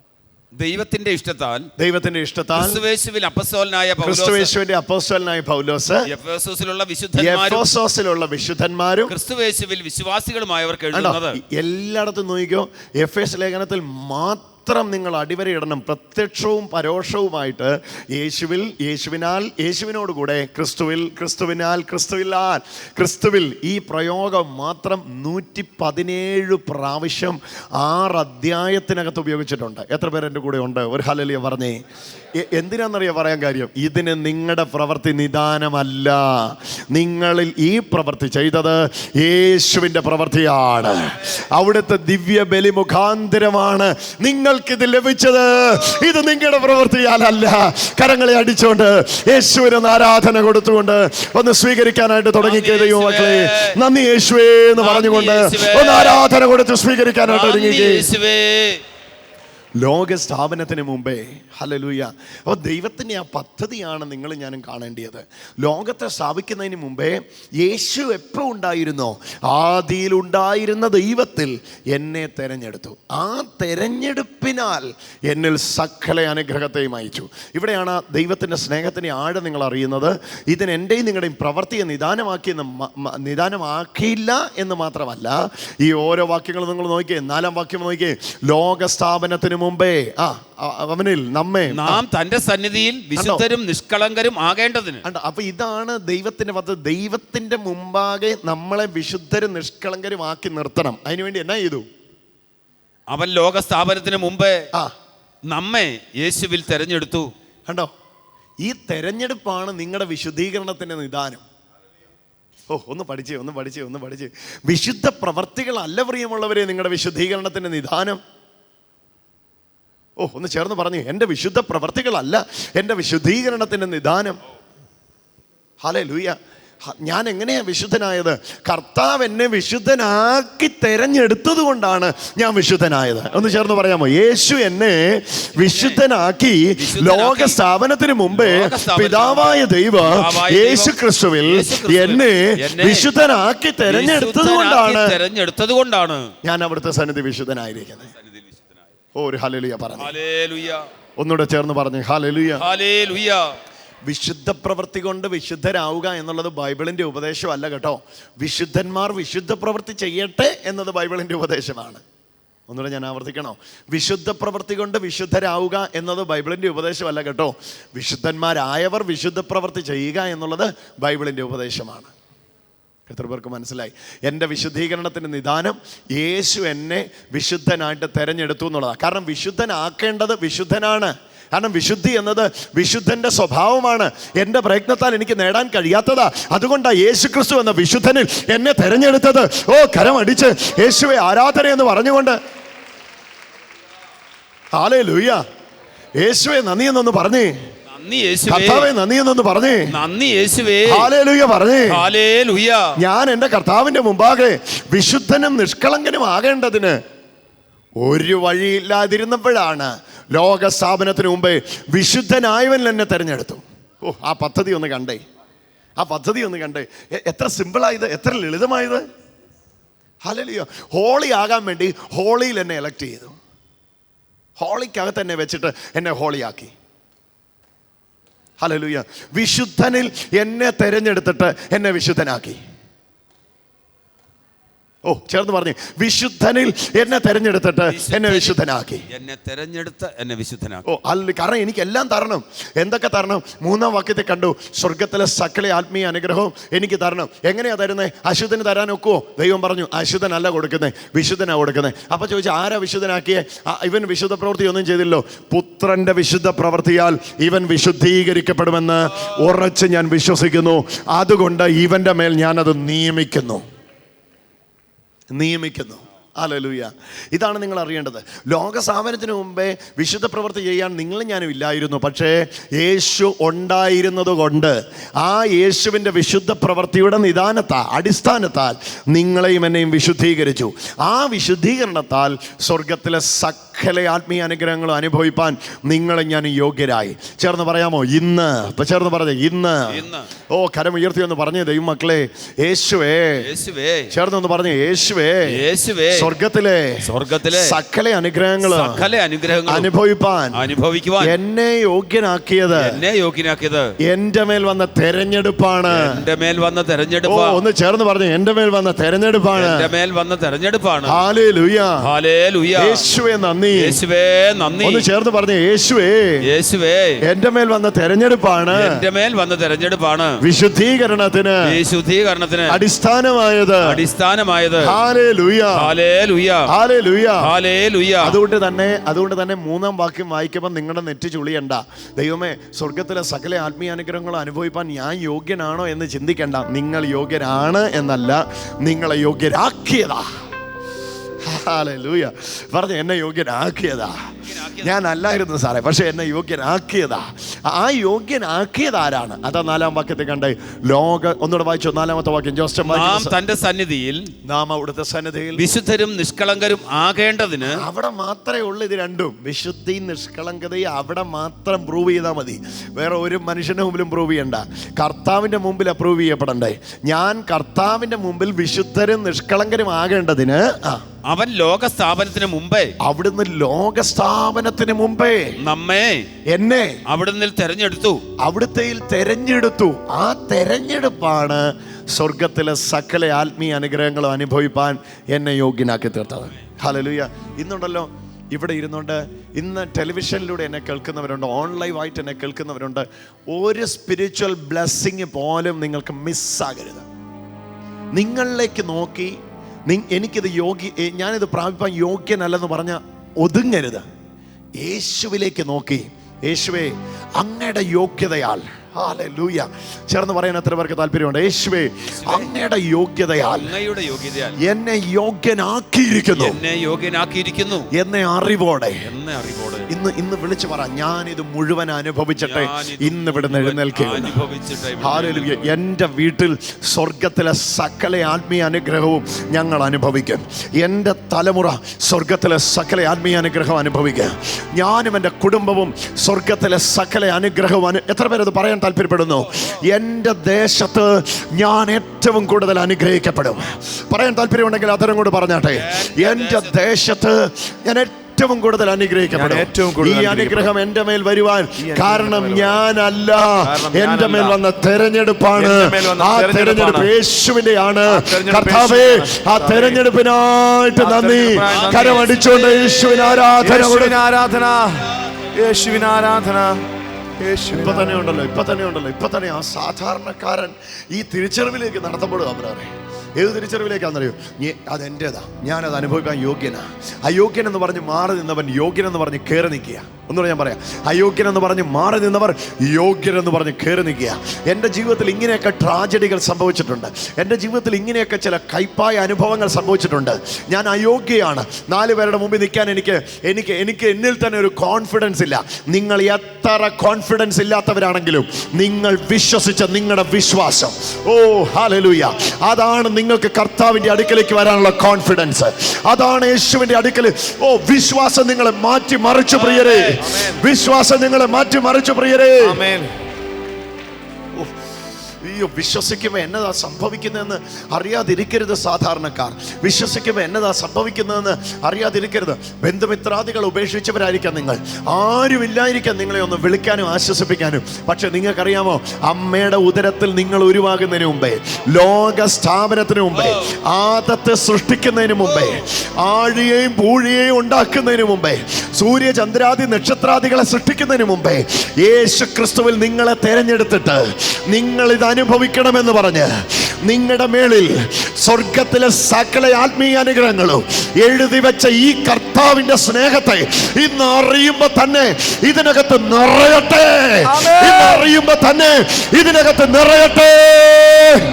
ദൈവത്തിന്റെ ഇഷ്ടത്താൽ ദൈവത്തിന്റെ ഇഷ്ടത്താൽ ക്രിസ്തുവേശുവിൽ അപ്പസ്തോലനായ ക്രിസ്തുവേശുവിന്റെ അപ്പോസ്തോലനായ പൗലോസ് എഫേസോസിലുള്ള വിശുദ്ധന്മാരും എഫേസോസിലുള്ള വിശുദ്ധന്മാരും ക്രിസ്തുവേശുവിൽ വിശ്വാസികളുമായവർക്ക് എഴുതുന്നത് എല്ലായിടത്തും നോക്കിക്കോ എഫ് എസ് ലേഖനത്തിൽ മാത്രം നിങ്ങൾ അടിവരയിടണം പ്രത്യക്ഷവും പരോക്ഷവുമായിട്ട് യേശുവിൽ യേശുവിനാൽ യേശുവിനോടുകൂടെ ക്രിസ്തുവിൽ ക്രിസ്തുവിനാൽ ക്രിസ്തുവിലാൽ ക്രിസ്തുവിൽ ഈ പ്രയോഗം മാത്രം നൂറ്റി പതിനേഴ് പ്രാവശ്യം ആറ് അധ്യായത്തിനകത്ത് ഉപയോഗിച്ചിട്ടുണ്ട്. എത്ര പേർ എന്റെ കൂടെ ഉണ്ട്? ഒരു ഹലലിയ പറഞ്ഞേ. എന്തിനാണെന്നറിയാം പറയാൻ കാര്യം? ഇതിന് നിങ്ങളുടെ പ്രവൃത്തി നിദാനമല്ല. നിങ്ങളിൽ ഈ പ്രവൃത്തി ചെയ്തത് യേശുവിന്റെ പ്രവൃത്തിയാണ്. അവിടുത്തെ ദിവ്യ ബലി മുഖാന്തരമാണ് നിങ്ങൾക്കിത് ലഭിച്ചത് ഇത് നിങ്ങളുടെ പ്രവൃത്തിയാലല്ല കരങ്ങളെ അടിച്ചുകൊണ്ട് യേശുവിന് ആരാധന കൊടുത്തുകൊണ്ട് ഒന്ന് സ്വീകരിക്കാനായിട്ട് തുടങ്ങിക്കേ നന്ദി ദൈവമക്കളെ യേശുവേ. നന്ദി യേശുവേ എന്ന് പറഞ്ഞുകൊണ്ട്. ഒന്ന് ആരാധന കൊടുത്ത് സ്വീകരിക്കാനായിട്ട് തുടങ്ങി ഒരുങ്ങിക്കേ. ലോക സ്ഥാപനത്തിന് മുമ്പേ ഹലലൂയ അപ്പോൾ ദൈവത്തിന്റെ ആ പദ്ധതിയാണ് നിങ്ങൾ ഞാനും കാണേണ്ടത് ലോകത്തെ സ്ഥാപിക്കുന്നതിന് മുമ്പേ യേശു എപ്പോൾ ഉണ്ടായിരുന്നോ? ആദിയിൽ ഉണ്ടായിരുന്ന ദൈവത്തിൽ എന്നെ തെരഞ്ഞെടുത്തു. ആ തെരഞ്ഞെടുപ്പിനാൽ എന്നിൽ സകല അനുഗ്രഹത്തെയും അയച്ചു. ഇവിടെയാണ് ദൈവത്തിന്റെ സ്നേഹത്തിന്റെ ആഴം നിങ്ങൾ അറിയുന്നത്. ഇതിന് എന്റെയും നിങ്ങളുടെയും പ്രവൃത്തിയെ നിദാനമാക്കിയെന്ന് നിദാനമാക്കിയില്ല എന്ന് മാത്രമല്ല ഈ ഓരോ വാക്യങ്ങളും നിങ്ങൾ നോക്കിയേ നാലാം വാക്യം നോക്കിയേ ലോക സ്ഥാപനത്തിന് മുമ്പേ ആ അവനിൽ നമ്മെ നാം തന്റെ സന്നിധിയിൽ വിശുദ്ധരും നിഷ്കളങ്കരും ആകേണ്ടതിന്. അപ്പൊ ഇതാണ് ദൈവത്തിന്റെ പദ്ധതി. ദൈവത്തിന്റെ മുമ്പാകെ നമ്മളെ വിശുദ്ധരും നിഷ്കളങ്കരും ആക്കി നിർത്തണം. അതിനുവേണ്ടി എന്നാ ചെയ്തു? അവൻ ലോക സ്ഥാപനത്തിന് മുമ്പേ ആ. നമ്മെ യേശുവിൽ തെരഞ്ഞെടുത്തു. കണ്ടോ? ഈ തെരഞ്ഞെടുപ്പാണ് നിങ്ങളുടെ വിശുദ്ധീകരണത്തിന്റെ നിദാനം. ഓ ഒന്ന് പഠിച്ചേ ഒന്ന് പഠിച്ചേ ഒന്ന് പഠിച്ചേ. വിശുദ്ധ പ്രവർത്തികളല്ല പ്രിയമുള്ളവരെ നിങ്ങളുടെ വിശുദ്ധീകരണത്തിന്റെ നിദാനം. ഓ ഒന്ന് ചേർന്ന് പറഞ്ഞു. എന്റെ വിശുദ്ധ പ്രവർത്തികളല്ല എന്റെ വിശുദ്ധീകരണത്തിന്റെ നിദാനം. ഹലേ ലൂയ ഞാൻ എങ്ങനെയാണ് വിശുദ്ധനായത്? കർത്താവ് എന്നെ വിശുദ്ധനാക്കി തെരഞ്ഞെടുത്തത് കൊണ്ടാണ് ഞാൻ വിശുദ്ധനായത്. ഒന്ന് ചേർന്ന് പറയാമോ? യേശു എന്നെ വിശുദ്ധനാക്കി ലോക സ്ഥാപനത്തിന് മുമ്പേ പിതാവായ ദൈവം യേശു ക്രിസ്തുവിൽ എന്നെ വിശുദ്ധനാക്കി തെരഞ്ഞെടുത്തത് കൊണ്ടാണ് തെരഞ്ഞെടുത്തത് കൊണ്ടാണ് ഞാൻ അവിടുത്തെ സന്നിധി വിശുദ്ധനായിരിക്കുന്നത്. ഓ ഒരു ഹലലുയ പറഞ്ഞു ഒന്നുകൂടെ ചേർന്ന് പറഞ്ഞു ഹലലുയ ഹലലുയ വിശുദ്ധ പ്രവൃത്തി കൊണ്ട് വിശുദ്ധരാവുക എന്നുള്ളത് ബൈബിളിന്റെ ഉപദേശമല്ല കേട്ടോ. വിശുദ്ധന്മാർ വിശുദ്ധ പ്രവൃത്തി ചെയ്യട്ടെ എന്നത് ബൈബിളിന്റെ ഉപദേശമാണ്. ഒന്നുകൂടെ ഞാൻ ആവർത്തിക്കണോ? വിശുദ്ധ പ്രവൃത്തി കൊണ്ട് വിശുദ്ധരാവുക എന്നത് ബൈബിളിന്റെ ഉപദേശമല്ല കേട്ടോ. വിശുദ്ധന്മാരായവർ വിശുദ്ധ പ്രവൃത്തി ചെയ്യുക എന്നുള്ളത് ബൈബിളിന്റെ ഉപദേശമാണ്. എത്ര പേർക്ക് മനസ്സിലായി? എന്റെ വിശുദ്ധീകരണത്തിന് നിദാനം യേശു എന്നെ വിശുദ്ധനായിട്ട് തിരഞ്ഞെടുത്തു എന്നുള്ളതാണ്. കാരണം വിശുദ്ധനാക്കേണ്ടത് വിശുദ്ധനാണ്. കാരണം വിശുദ്ധി എന്നത് വിശുദ്ധന്റെ സ്വഭാവമാണ്. എന്റെ പ്രയത്നത്താൽ എനിക്ക് നേടാൻ കഴിയാത്തതാ. അതുകൊണ്ടാണ് യേശു ക്രിസ്തു എന്ന വിശുദ്ധനിൽ എന്നെ തിരഞ്ഞെടുത്തത്. ഓ കരമടിച്ച് യേശുവെ ആരാധന എന്ന് പറഞ്ഞുകൊണ്ട്. ആലേ ലൂയ്യ യേശുവെ നന്ദി എന്നൊന്ന് പറഞ്ഞേ. നന്ദി യേശുവേ. കർത്താവെ നന്ദി എന്നൊന്ന് പറഞ്ഞേ. നന്ദി യേശുവേ. ആലേ ലൂയ്യ പറഞ്ഞേ. ഹല്ലേലൂയ ഞാൻ എന്റെ കർത്താവിന്റെ മുമ്പാകെ വിശുദ്ധനും നിഷ്കളങ്കനും ആകേണ്ടതിന് ഒരു വഴിയില്ലാതിരുന്നപ്പോഴാണ് ലോക സ്ഥാപനത്തിന് മുമ്പേ വിശുദ്ധനായവൻ എന്നെ തെരഞ്ഞെടുത്തു. ഓ ആ പദ്ധതി ഒന്ന് കണ്ടേ. ആ പദ്ധതി ഒന്ന് കണ്ടേ. എത്ര സിമ്പിളായത് എത്ര ലളിതമായത്. ഹലലിയോ. ഹോളി ആകാൻ വേണ്ടി ഹോളിയിൽ എന്നെ എലക്ട് ചെയ്തു. ഹോളിക്കകത്ത് എന്നെ വെച്ചിട്ട് എന്നെ ഹോളിയാക്കി. ഹലലുയ വിശുദ്ധനിൽ എന്നെ തെരഞ്ഞെടുത്തിട്ട് എന്നെ വിശുദ്ധനാക്കി. ഓ ചേർന്ന് പറഞ്ഞു. വിശുദ്ധനിൽ എന്നെ തെരഞ്ഞെടുത്തിട്ട് എന്നെ വിശുദ്ധനാക്കി. എന്നെ തെരഞ്ഞെടുത്ത് എന്നെ വിശുദ്ധനാക്കി. ഓ അല്ല കാരണം എനിക്ക് എല്ലാം തരണം. എന്തൊക്കെ തരണം? മൂന്നാം വാക്യത്തെ കണ്ടു. സ്വർഗത്തിലെ സകല ആത്മീയ അനുഗ്രഹവും എനിക്ക് തരണം. എങ്ങനെയാ തരുന്നത് അശുദ്ധന് തരാൻ ഒക്കുവോ? ദൈവം പറഞ്ഞു അശുദ്ധനല്ല കൊടുക്കുന്നത് വിശുദ്ധനാണ് കൊടുക്കുന്നത് അപ്പൊ ചോദിച്ചു ആരാ വിശുദ്ധനാക്കിയേ? ഇവൻ വിശുദ്ധ പ്രവൃത്തി ഒന്നും ചെയ്തില്ലോ. പുത്രന്റെ വിശുദ്ധ പ്രവൃത്തിയാൽ ഇവൻ വിശുദ്ധീകരിക്കപ്പെടുമെന്ന് ഉറച്ച് ഞാൻ വിശ്വസിക്കുന്നു. അതുകൊണ്ട് ഇവന്റെ മേൽ ഞാനത് നിയമിക്കുന്നു. നിയമിക്കുന്നു. അലലൂയ ഇതാണ് നിങ്ങൾ അറിയേണ്ടത്. ലോക സ്ഥാപനത്തിന് മുമ്പേ വിശുദ്ധ പ്രവൃത്തി ചെയ്യാൻ നിങ്ങളും ഞാനും ഇല്ലായിരുന്നു. പക്ഷേ യേശു ഉണ്ടായിരുന്നത് കൊണ്ട് ആ യേശുവിന്റെ വിശുദ്ധ പ്രവൃത്തിയുടെ നിദാനത്താൽ അടിസ്ഥാനത്താൽ നിങ്ങളെയും എന്നെയും വിശുദ്ധീകരിച്ചു. ആ വിശുദ്ധീകരണത്താൽ സ്വർഗത്തിലെ സകല ആത്മീയ അനുഗ്രഹങ്ങളും അനുഭവിപ്പാൻ നിങ്ങളെ ഞാൻ യോഗ്യരായി. ചേർന്ന് പറയാമോ? ഇന്ന്. ചേർന്ന് പറഞ്ഞേ ഇന്ന്. ഓ കരം ഉയർത്തി എന്ന് പറഞ്ഞേ ദൈവം മക്കളെ യേശുവേ. യേശുവേ. ചേർന്നൊന്ന് പറഞ്ഞു യേശുവേ. യേശുവേ. സ്വർഗത്തിലെ സ്വർഗത്തിലെ സകല അനുഗ്രഹങ്ങൾ സകല അനുഗ്രഹങ്ങൾ അനുഭവിപ്പാൻ അനുഭവിക്കുവാൻ എന്നെ യോഗ്യനാക്കിയത്. എന്നെ യോഗ്യനാക്കിയത്. എന്റെ മേൽ വന്ന തെരഞ്ഞെടുപ്പാണ്. എന്റെ മേൽ വന്ന ഓ തെരഞ്ഞെടുപ്പ് ഒന്ന് ചേർന്ന് പറഞ്ഞു എന്റെ മേൽ വന്ന തെരഞ്ഞെടുപ്പാണ്. എന്റെ മേൽ വന്ന തെരഞ്ഞെടുപ്പാണ്. ഹാലേലൂയ. ഹല്ലേലൂയ യേശുവേ നന്ദി. യേശുവേ നന്ദി. ഒന്ന് ചേർന്ന് പറഞ്ഞു യേശുവേ യേശുവേ. എന്റെ മേൽ വന്ന തെരഞ്ഞെടുപ്പാണ്. എന്റെ മേൽ വന്ന തെരഞ്ഞെടുപ്പാണ്. വിശുദ്ധീകരണത്തിന് വിശുദ്ധീകരണത്തിന് ശുദ്ധീകരണത്തിന് അടിസ്ഥാനമായത്. അടിസ്ഥാനമായത് അതുകൊണ്ട് തന്നെ അതുകൊണ്ട് തന്നെ മൂന്നാം വാക്യം വായിക്കുമ്പോൾ നിങ്ങളുടെ നെറ്റ് ചുളിയണ്ട. ദൈവമേ സ്വർഗത്തിലെ സകല ആത്മീയ അനുഗ്രഹങ്ങൾ അനുഭവിപ്പാൻ ഞാൻ യോഗ്യനാണോ എന്ന് ചിന്തിക്കണ്ട. നിങ്ങൾ യോഗ്യരാണ് എന്നല്ല നിങ്ങളെ യോഗ്യരാക്കിയതാ. ഹാലൂയ പറഞ്ഞു എന്നെ യോഗ്യനാക്കിയതാ. ഞാൻ അല്ലായിരുന്നു സാറേ പക്ഷെ എന്നെ യോഗ്യനാക്കിയതാ. ആ യോഗ്യനാക്കിയത് ആരാണ്? അതാ നാലാം വാക്യത്തെ കണ്ടേ. ലോക ഒന്നുകൂടെ വായിച്ചു നാലാമത്തെ വാക്യം. ജോസ്റ്റം നാം തന്റെ സന്നിധിയിൽ നാം അവിടുത്തെ സന്നിധിയിൽ വിശുദ്ധരും നിഷ്കളങ്കരും ആകേണ്ടതിന് അവിടെ മാത്രമേ ഉള്ളൂ ഇത് രണ്ടും. വിശുദ്ധിയും നിഷ്കളങ്കതയും അവിടെ മാത്രം പ്രൂവ് ചെയ്താൽ മതി. വേറെ ഒരു മനുഷ്യന്റെ മുമ്പിലും പ്രൂവ് ചെയ്യണ്ട. കർത്താവിന്റെ മുമ്പിൽ അപ്രൂവ് ചെയ്യപ്പെടണ്ടേ. ഞാൻ കർത്താവിന്റെ മുമ്പിൽ വിശുദ്ധരും നിഷ്കളങ്കരും ആകേണ്ടതിന് ആ, അവൻ ലോക സ്ഥാപനത്തിന് മുമ്പേ അവിടുന്ന് ലോകസ്ഥാപനത്തിന് മുമ്പേ നമ്മെ എന്നെ അവിടുന്ന് തെരഞ്ഞെടുത്തു. അവിടുത്തെയിൽ തെരഞ്ഞെടുത്തു. ആ തെരഞ്ഞെടുപ്പാണ് സ്വർഗത്തിലെ സകല ആത്മീയ അനുഗ്രഹങ്ങളും അനുഭവിപ്പാൻ എന്നെ യോഗ്യനാക്കി തീർത്തത്. ഹലലുയ ഇന്നുണ്ടല്ലോ ഇവിടെ ഇരുന്നുകൊണ്ട് ഇന്ന് ടെലിവിഷനിലൂടെ എന്നെ കേൾക്കുന്നവരുണ്ട് ഓൺലൈവായിട്ട് എന്നെ കേൾക്കുന്നവരുണ്ട്. ഒരു സ്പിരിച്വൽ ബ്ലെസ്സിങ് പോലും നിങ്ങൾക്ക് മിസ്സാകരുത് നിങ്ങളിലേക്ക് നോക്കി എനിക്കിത് യോഗ്യ ഞാനിത് പ്രാപിപ്പാൻ യോഗ്യനല്ലെന്ന് പറഞ്ഞ ഒതുങ്ങരുത്. യേശുവിലേക്ക് നോക്കി. യേശുവേ അങ്ങയുടെ യോഗ്യതയാൽ ഹാലൂയ ചേർന്ന് പറയാൻ എത്ര പേർക്ക് താല്പര്യമുണ്ട്? യേശുവേ അങ്ങയുടെ യോഗ്യതയാൽ അങ്ങയുടെ യോഗ്യതയാൽ എന്നെ യോഗ്യനാക്കിയിരിക്കുന്നു. എന്നെ യോഗ്യനാക്കിയിരിക്കുന്നു. എന്നെ അറിവോടെ. എന്നെ അറിവോടെ. ഇന്ന് ഇന്ന് വിളിച്ചു പറ ഞാൻ ഇത് മുഴുവൻ അനുഭവിച്ചിട്ടെ ഇന്ന് ഇവിടെ എഴുന്നേൽക്കുക എന്റെ വീട്ടിൽ സ്വർഗത്തിലെ സകല ആത്മീയ അനുഗ്രഹവും ഞങ്ങൾ അനുഭവിക്കും. എന്റെ തലമുറ സ്വർഗത്തിലെ സകല ആത്മീയ അനുഗ്രഹം അനുഭവിക്കുക ഞാനും എന്റെ കുടുംബവും സ്വർഗത്തിലെ സകല അനുഗ്രഹവും അനു എത്ര പേരത് പറയാൻ താല്പര്യപ്പെടുന്നു. എന്റെ ദേശത്ത് ഞാൻ ഏറ്റവും കൂടുതൽ അനുഗ്രഹിക്കപ്പെടും. പറയാൻ താല്പര്യമുണ്ടെങ്കിൽ അതരം കൂടെ പറഞ്ഞാട്ടെ. എന്റെ ദേശത്ത് ഞാൻ ഏറ്റവും കൂടുതൽ അനുഗ്രഹിക്കപ്പെടും. ഏറ്റവും കൂടുതൽ ഈ അനുഗ്രഹം എന്റെ മേൽ വരുവാൻ കാരണം. ഞാനല്ല. എന്റെ മേൽ വന്ന തെരഞ്ഞെടുപ്പാണ്. ആ തെരഞ്ഞെടുപ്പ്. യേശുവിന്റെ ആണ് കർത്താവേ ആ തെരഞ്ഞെടുപ്പിനായിട്ട് നന്ദി. കരമടിച്ചുകൊണ്ട് യേശുവിന് ആരാധന ആരാധന. യേശുവിന് ആരാധന. ഇപ്പൊ തന്നെ ഉണ്ടല്ലോ ഇപ്പൊ തന്നെ ഉണ്ടല്ലോ ഇപ്പൊ തന്നെ ആ സാധാരണക്കാരൻ ഈ തിരിച്ചറിവിലേക്ക് നടത്തപ്പെടുക അവരറിയ ഏത് തിരിച്ചറിവിലേക്കാണെന്നറിയോ? അതെന്റെതാ ഞാനത് അനുഭവിക്കാൻ യോഗ്യനാ. അയോഗ്യനെന്ന് പറഞ്ഞ് മാറി നിന്നവൻ യോഗ്യനെന്ന് പറഞ്ഞ് കയറി നിൽക്കുക. ഒന്നുകൂടെ ഞാൻ പറയാം. അയോഗ്യനെന്ന് പറഞ്ഞ് മാറി നിന്നവർ യോഗ്യനെന്ന് പറഞ്ഞ് കയറി നിൽക്കുക. എന്റെ ജീവിതത്തിൽ ഇങ്ങനെയൊക്കെ ട്രാജഡികൾ സംഭവിച്ചിട്ടുണ്ട്. എന്റെ ജീവിതത്തിൽ ഇങ്ങനെയൊക്കെ ചില കൈപ്പായ അനുഭവങ്ങൾ സംഭവിച്ചിട്ടുണ്ട്. ഞാൻ അയോഗ്യയാണ്. നാല് പേരുടെ മുമ്പിൽ നിൽക്കാൻ എനിക്ക് എനിക്ക് എനിക്ക് എന്നിൽ തന്നെ ഒരു കോൺഫിഡൻസ് ഇല്ല. നിങ്ങൾ എത്ര കോൺഫിഡൻസ് ഇല്ലാത്തവരാണെങ്കിലും നിങ്ങൾ വിശ്വസിച്ച നിങ്ങളുടെ വിശ്വാസം. ഓ ഹാലലൂയ അതാണ് നിങ്ങൾക്ക് കർത്താവിന്റെ അടുക്കലേക്ക് വരാനുള്ള കോൺഫിഡൻസ് അതാണ് യേശുവിന്റെ അടുക്കൽ ഓ വിശ്വാസം നിങ്ങളെ മാറ്റി മറിച്ചു പ്രിയരെ വിശ്വാസം നിങ്ങളെ മാറ്റി മറിച്ചു പ്രിയരെ അയ്യോ വിശ്വസിക്കുമ്പോൾ എന്നതാ സംഭവിക്കുന്നതെന്ന് അറിയാതിരിക്കരുത് സാധാരണക്കാർ. വിശ്വസിക്കുമ്പോൾ എന്നതാ സംഭവിക്കുന്നതെന്ന് അറിയാതിരിക്കരുത്. ബന്ധുമിത്രാദികൾ ഉപേക്ഷിച്ചവരായിരിക്കാം നിങ്ങൾ. ആരുമില്ലായിരിക്കാം നിങ്ങളെ ഒന്ന് വിളിക്കാനും ആശ്വസിപ്പിക്കാനും. പക്ഷെ നിങ്ങൾക്കറിയാമോ അമ്മയുടെ ഉദരത്തിൽ നിങ്ങൾ ഉരുവാകുന്നതിന് മുമ്പേ ലോക സ്ഥാപനത്തിന് മുമ്പേ ആദത്തെ സൃഷ്ടിക്കുന്നതിന് മുമ്പേ ആഴിയെയും പൂഴിയെയും ഉണ്ടാക്കുന്നതിന് മുമ്പേ സൂര്യചന്ദ്രാദി നക്ഷത്രാദികളെ സൃഷ്ടിക്കുന്നതിന് മുമ്പേ യേശു ക്രിസ്തുവിൽ നിങ്ങളെ തെരഞ്ഞെടുത്തിട്ട് നിങ്ങൾ ഇത് അനുഭവിക്കണമെന്ന് പറഞ്ഞ് നിങ്ങളുടെ മേളിൽ സ്വർഗത്തിലെ സകല ആത്മീയ അനുഗ്രഹങ്ങളും എഴുതി വെച്ച ഈ കർത്താവിന്റെ സ്നേഹത്തെ ഇന്ന് അറിയുമ്പോ തന്നെ ഇതിനകത്ത് നിറയട്ടെ. ഇന്ന് അറിയുമ്പോ തന്നെ ഇതിനകത്ത് നിറയട്ടെ.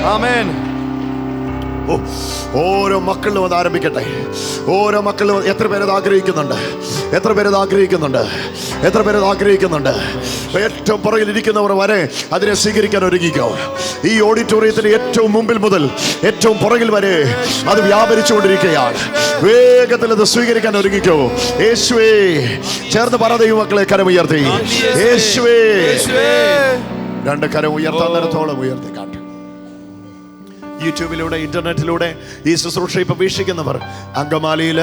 ആമേൻ. ഓരോ മക്കളിലും അത് ആരംഭിക്കട്ടെ. ഓരോ മക്കളിലും എത്ര പേരത് ആഗ്രഹിക്കുന്നുണ്ട്? എത്ര പേരത് ആഗ്രഹിക്കുന്നുണ്ട്? എത്ര പേരത് ആഗ്രഹിക്കുന്നുണ്ട്? ഏറ്റവും പുറകിൽ ഇരിക്കുന്നവർ വരെ അതിനെ സ്വീകരിക്കാൻ ഒരുങ്ങിക്കോ. ഈ ഓഡിറ്റോറിയത്തിന് ഏറ്റവും മുമ്പിൽ മുതൽ ഏറ്റവും പുറകിൽ വരെ അത് വ്യാപരിച്ചുകൊണ്ടിരിക്കുകയാണ്. വേഗത്തിൽ അത് സ്വീകരിക്കാൻ ഒരുങ്ങിക്കോ. യേശുവേ ചേർന്ന് പറ ദൈവമക്കളെ കരമുയർത്തി യേശുവേ. രണ്ട് കരം ഉയർത്താൻ നേരത്തോളം ഉയർത്തി യൂട്യൂബിലൂടെ ഇന്റർനെറ്റിലൂടെ ഈ ശുശ്രൂഷ ഇപ്പൊ വീക്ഷിക്കുന്നവർ അങ്കമാലിയിൽ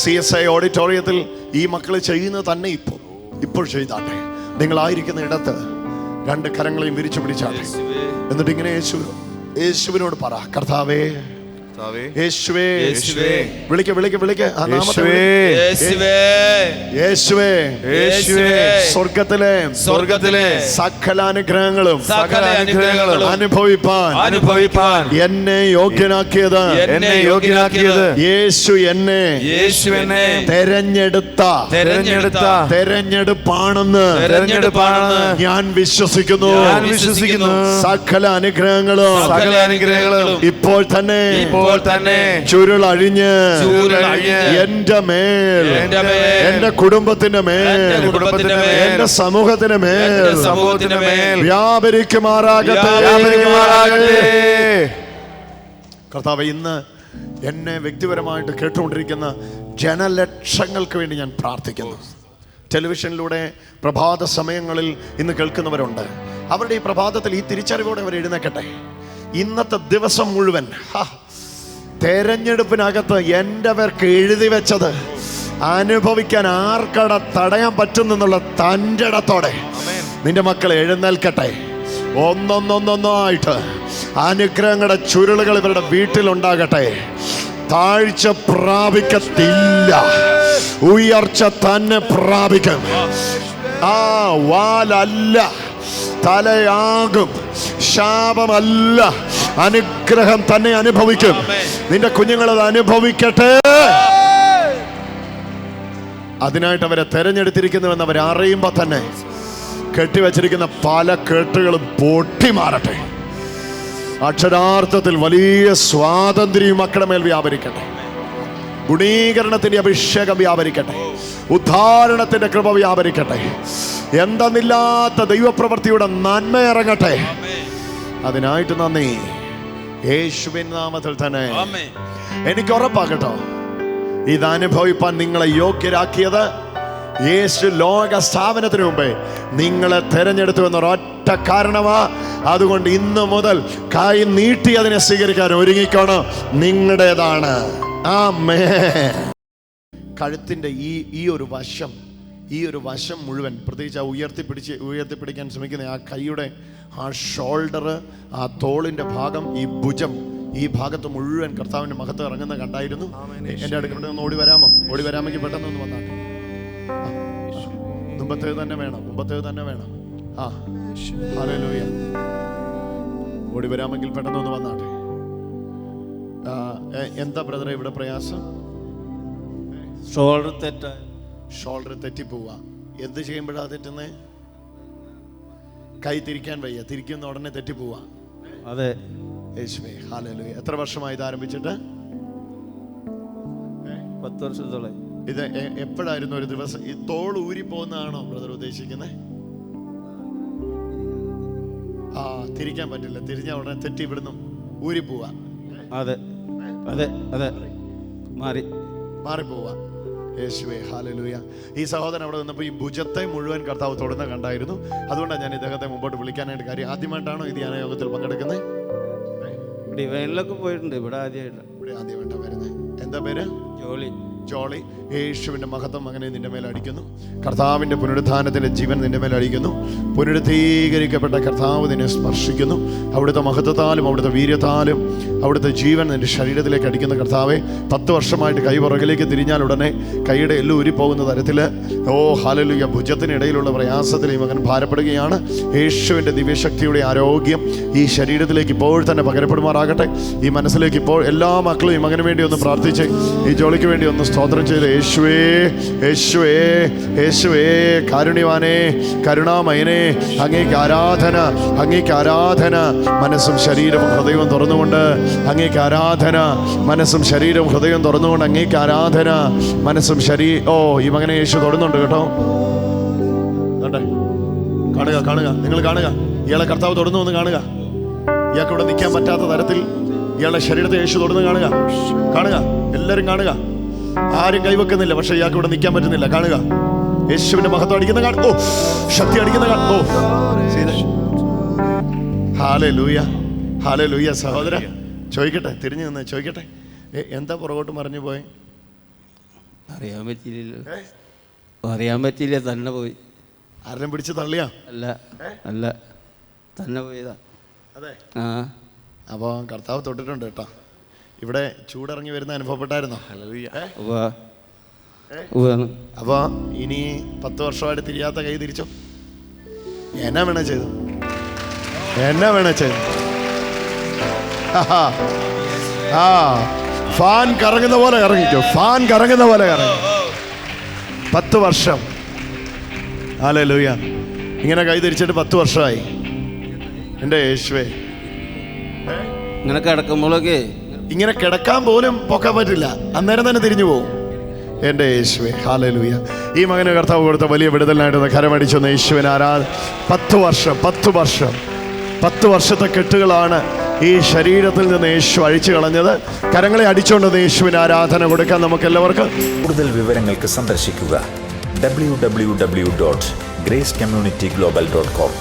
സി എസ് ഐ ഓഡിറ്റോറിയത്തിൽ ഈ മക്കൾ ചെയ്യുന്നത് തന്നെ ഇപ്പോൾ ഇപ്പോൾ ചെയ്താട്ടെ. നിങ്ങളായിരിക്കുന്ന ഇടത്ത് രണ്ട് കരങ്ങളെയും വിരിച്ചു പിടിച്ചാട്ടെ. എന്നിട്ട് ഇങ്ങനെ യേശു യേശുവിനോട് പറ കർത്താവേ, യേശുവേ. യേശുവേ. വിളിക്ക വിളിക്ക വിളിക്ക. ആ നാമത്തെ യേശുവേ. യേശുവേ. യേശുവേ. യേശുവേ. സ്വർഗത്തിലെ സ്വർഗത്തിലെ സകല അനുഗ്രഹങ്ങളും സകല അനുഗ്രഹങ്ങളും അനുഭവിപ്പാൻ അനുഭവിപ്പാൻ എന്നെ യോഗ്യനാക്കിയത് എന്നെ യോഗ്യനാക്കിയത് യേശു എന്നെ യേശു എന്നെ തെരഞ്ഞെടുത്ത തെരഞ്ഞെടുത്ത തെരഞ്ഞെടുപ്പാണെന്ന് തെരഞ്ഞെടുപ്പാണെന്ന് ഞാൻ വിശ്വസിക്കുന്നു. ഞാൻ വിശ്വസിക്കുന്നു. സകല അനുഗ്രഹങ്ങളും സകല അനുഗ്രഹങ്ങളും ഇപ്പോൾ തന്നെ ഇപ്പോൾ തന്നെ ചുരുളഴിഞ്ഞ് എന്റെ മേൽ എന്റെ കുടുംബത്തിന്റെ മേൽ എന്റെ സമൂഹത്തിന്റെ മേൽ സമൂഹത്തിന്റെ മേൽ വ്യാപരിക്കുമാറാകട്ടെ. കർത്താവ് ഇന്ന് എന്നെ വ്യക്തിപരമായിട്ട് കേട്ടുകൊണ്ടിരിക്കുന്ന ജനലക്ഷങ്ങൾക്ക് വേണ്ടി ഞാൻ പ്രാർത്ഥിക്കുന്നു. ടെലിവിഷനിലൂടെ പ്രഭാത സമയങ്ങളിൽ ഇന്ന് കേൾക്കുന്നവരുണ്ട്. അവരുടെ ഈ പ്രഭാതത്തിൽ ഈ തിരിച്ചറിവോടെ അവർ എഴുന്നേക്കട്ടെ. ഇന്നത്തെ ദിവസം മുഴുവൻ ഹാ, തെരഞ്ഞെടുപ്പിനകത്ത് എന്റെ പേർക്ക് എഴുതി വെച്ചത് അനുഭവിക്കാൻ ആർക്കട തടയാൻ പറ്റുന്നെന്നുള്ള തന്റെ ഇടത്തോടെ നിന്റെ മക്കൾ എഴുന്നേൽക്കട്ടെ. ഒന്നൊന്നൊന്നൊന്നായിട്ട് അനുഗ്രഹങ്ങളുടെ ചുരുളുകൾ ഇവരുടെ വീട്ടിലുണ്ടാകട്ടെ. താഴ്ച പ്രാപിക്കത്തില്ല. ഉയർച്ച തന്നെ പ്രാപിക്കും. ആ വാലല്ല തലയാകും. ശാപമല്ല. അനുഗ്രഹം തന്നെ അനുഭവിക്കും. നിന്റെ കുഞ്ഞുങ്ങൾ അത് അനുഭവിക്കട്ടെ. അതിനായിട്ട് അവരെ തെരഞ്ഞെടുത്തിരിക്കുന്നുവെന്ന് അവർ അറിയുമ്പോൾ തന്നെ കെട്ടിവച്ചിരിക്കുന്ന പല കെട്ടുകളും പൊട്ടി മാറട്ടെ. അക്ഷരാർത്ഥത്തിൽ വലിയ സ്വാതന്ത്ര്യം മക്കളുടെ മേൽ വ്യാപരിക്കട്ടെ. ഗുണീകരണത്തിന്റെ അഭിഷേകം വ്യാപരിക്കട്ടെ. ഉദ്ധാരണത്തിന്റെ കൃപ വ്യാപരിക്കട്ടെ. എന്തെന്നില്ലാത്ത ദൈവപ്രവൃത്തിയുടെ നന്മ ഇറങ്ങട്ടെ. അതിനായിട്ട് നന്ദി. യേശുവിൻ നാമത്തിൽ തന്നെ. ആമേൻ. എനിക്ക് ഉറപ്പാകട്ടോ. ഇത് അനുഭവിപ്പാൻ നിങ്ങളെ യോഗ്യരാക്കിയത് യേശു ലോക സ്ഥാപനത്തിന് മുമ്പേ. നിങ്ങളെ തെരഞ്ഞെടുത്തു എന്നൊരൊറ്റ കാരണമാ. അതുകൊണ്ട് ഇന്ന് മുതൽ കൈ നീട്ടി അതിനെ സ്വീകരിക്കാൻ ഒരുങ്ങിക്കോണം. നിങ്ങളുടേതാണ്. ആ മേ കഴുത്തിന്റെ ഈ ഈ ഒരു വശം ഈ ഒരു വശം മുഴുവൻ പ്രത്യേകിച്ച് ആ ഉയർത്തിപ്പിടിച്ച് ഉയർത്തിപ്പിടിക്കാൻ ശ്രമിക്കുന്ന ആ കൈയുടെ ആ ഷോൾഡർ ആ തോളിന്റെ ഭാഗം ഈ ഭുജം ഈ ഭാഗത്ത് മുഴുവൻ കർത്താവിന്റെ മഹത്വം ഇറങ്ങുന്ന കണ്ടായിരുന്നു. എന്റെ അടുക്കൽ ഒന്ന് ഓടി വരാമോ? ഓടി വരാമെങ്കിൽ പെട്ടെന്ന് ഒന്ന് വന്നാട്ടെ. ആ. മുമ്പത്തേത് തന്നെ വേണം മുമ്പത്തേത് തന്നെ വേണം. ആ ഓടി വരാമെങ്കിൽ പെട്ടെന്ന് ഒന്ന് വന്നാട്ടെ. എന്താ ബ്രദറെ ഇവിടെ പ്രയാസം? ഷോൾഡർ തെറ്റായി. ഷോൾഡർ തെറ്റിപ്പോവുക എന്ത് ചെയ്യുമ്പോഴാണ് തെറ്റുന്നത് കൈ തിരിക്കാൻ വയ്യ. തിരിക്കുന്ന ഉടനെ തെറ്റിപ്പോവുക അതെ. യേശുവേ ഹാലലൂയ. എത്ര വർഷമായി ഇത് ആരംഭിച്ചിട്ട്? പത്ത് വർഷത്തോളം ഇത് എപ്പോഴായിരുന്നു ഒരു ദിവസം? ഈ തോൾ ഊരി പോകുന്നതാണോ ബ്രദർ ഉദ്ദേശിക്കുന്നത് ആ തിരിക്കാൻ പറ്റില്ല. തിരിഞ്ഞ ഉടനെ തെറ്റി ഇവിടുന്ന് ഊരി പോവാ അതെ. അതെ അതെ. മാറി. മാറിപ്പോവുക യേശുവേ ഹാലലൂയ ഈ സഹോദരൻ അവിടെ നിന്നപ്പോൾ ഈ ഭുജത്തെ മുഴുവൻ കർത്താവ് തൊടുന്ന കണ്ടായിരുന്നു. അതുകൊണ്ടാണ് ഞാൻ ഇദ്ദേഹത്തെ മുമ്പോട്ട് വിളിക്കാനായിട്ട് കാര്യം ആദ്യമായിട്ടാണോ ഈ ധ്യാന യോഗത്തിൽ പങ്കെടുക്കുന്നത്? ഡിവൈനിലൊക്കെ പോയിട്ടുണ്ട് ഇവിടെ ആദ്യമായിട്ട് ഇവിടെ ആദ്യമായിട്ടാണ് വരുന്നത്. എന്താ പേര്? ജോലി ജോളി. യേശുവിന്റെ മഹത്വം അങ്ങനെ നിന്റെ മേൽ അടിക്കുന്നു. കർത്താവിന്റെ പുനരുദ്ധാനത്തിന്റെ ജീവൻ നിന്റെ മേൽ അടിക്കുന്നു. പുനരുദ്ധീകരിക്കപ്പെട്ട കർത്താവ് നിന്നെ സ്പർശിക്കുന്നു. അവിടുത്തെ മഹത്വത്താലും അവിടുത്തെ വീര്യത്താലും അവിടുത്തെ ജീവൻ നിന്റെ ശരീരത്തിലേക്ക് അടിക്കുന്ന കർത്താവെ പത്ത് വർഷമായിട്ട് കൈ പുറകിലേക്ക് തിരിഞ്ഞാൽ ഉടനെ കൈയുടെ എല്ലു ഊരിപ്പോകുന്ന തരത്തിൽ ഓ ഹാലലുയ ഭുജത്തിനിടയിലുള്ള പ്രയാസത്തിൽ അങ്ങനെ ഭാരപ്പെടുകയാണ്. യേശുവിന്റെ ദിവ്യശക്തിയുടെ ആരോഗ്യം ഈ ശരീരത്തിലേക്ക് ഇപ്പോൾ തന്നെ പകരപ്പെടുമാറാകട്ടെ. ഈ മനസ്സിലേക്ക് ഇപ്പോൾ എല്ലാ മക്കളും ഈ മകന് വേണ്ടി ഒന്ന് പ്രാർത്ഥിച്ച് ഈ ജോലിക്ക് വേണ്ടി ഒന്ന് സ്തോത്രം ചെയ്ത്. യേശുവേ യേശുവേ യേശുവേ കാരുണ്യവാനെ കരുണാമയനെ അങ്ങേക്ക് ആരാധന അങ്ങേക്ക് ആരാധന. മനസ്സും ശരീരവും ഹൃദയവും തുറന്നുകൊണ്ട് അങ്ങേക്ക് ആരാധന. മനസ്സും ശരീരവും ഹൃദയവും തുറന്നുകൊണ്ട് അങ്ങേക്ക് ആരാധന. മനസ്സും ശരീ ഓ ഈ മകനെ യേശു തൊടുന്നുണ്ട് കേട്ടോ. കണ്ടേ? കാണുക കാണുക. നിങ്ങൾ കാണുക. ഇയാളെ കർത്താവ് തൊടുന്നു എന്ന് കാണുക. ഇയാൾക്ക് ഇവിടെ നിൽക്കാൻ പറ്റാത്ത തരത്തിൽ ഇയാളുടെ ശരീരത്തെ യേശു തൊടുന്നു കാണുക. കാണുക. എല്ലാവരും കാണുക. ആരും കൈവെക്കുന്നില്ല പക്ഷെ ഇയാൾക്ക് ഇവിടെ നിൽക്കാൻ പറ്റുന്നില്ല. കാണുക. യേശുവിന്റെ മഹത്വം അടിക്കുന്ന കാണും ഓ ശക്തി അടിക്കുന്ന കാണും ഓ ഹാലേ ലൂയ ഹാലേ ലൂയ സഹോദര. ചോദിക്കട്ടെ തിരിഞ്ഞു നിന്ന് ചോദിക്കട്ടെ. എന്താ പുറകോട്ട് മറിഞ്ഞു പോയി? അറിയാൻ പറ്റിയില്ലല്ലോ. അറിയാൻ പറ്റിയില്ല തന്നെ പോയി. ആരെല്ലാം പിടിച്ച് തള്ളിയാ? അല്ല അല്ല തന്നെ പോയതാ. അതെ. ആ. അപ്പോൾ കർത്താവ് തൊട്ടിട്ടുണ്ട് കേട്ടോ. ഇവിടെ ചൂടിറങ്ങി വരുന്ന അനുഭവപ്പെട്ടായിരുന്നോ. അപ്പോൾ ഇനി പത്ത് വർഷമായിട്ട് തിരിയാത്ത കൈ തിരിച്ചോ? എന്നാ വേണേ ചെയ്തു? എന്നാ വേണേ ചെയ്തു? ആഹാ. ആ. ഫാൻ കറങ്ങുന്ന പോലെ കറങ്ങിക്കോ. ഫാൻ കറങ്ങുന്ന പോലെ കറങ്ങി. പത്ത് വർഷം. ആലേ ലൂയ ഇങ്ങനെ കൈ തിരിച്ചിട്ട് പത്ത് വർഷമായി. എന്റെ യേശുവേ. ഇങ്ങനെ കിടക്കുമ്പോഴൊക്കെ ഇങ്ങനെ കിടക്കാൻ പോലും പൊക്കാൻ പറ്റില്ല. അന്നേരം തന്നെ തിരിഞ്ഞു പോകും എന്റെ യേശുവെ ഹാലലൂയ ഈ മകന് കർത്താവ് കൊടുത്ത വലിയ വിടുതലിനായിട്ട് കരമടിച്ചൊന്ന് യേശുവിന് ആരാ പത്ത് വർഷം പത്ത് വർഷം പത്ത് വർഷത്തെ കെട്ടുകളാണ് ഈ ശരീരത്തിൽ നിന്ന് യേശു അഴിച്ചു കളഞ്ഞത്. കരങ്ങളെ അടിച്ചുകൊണ്ട് യേശുവിന് ആരാധന കൊടുക്കാൻ നമുക്ക് എല്ലാവർക്കും കൂടുതൽ വിവരങ്ങൾക്ക് സന്ദർശിക്കുക W W W dot grace community global dot com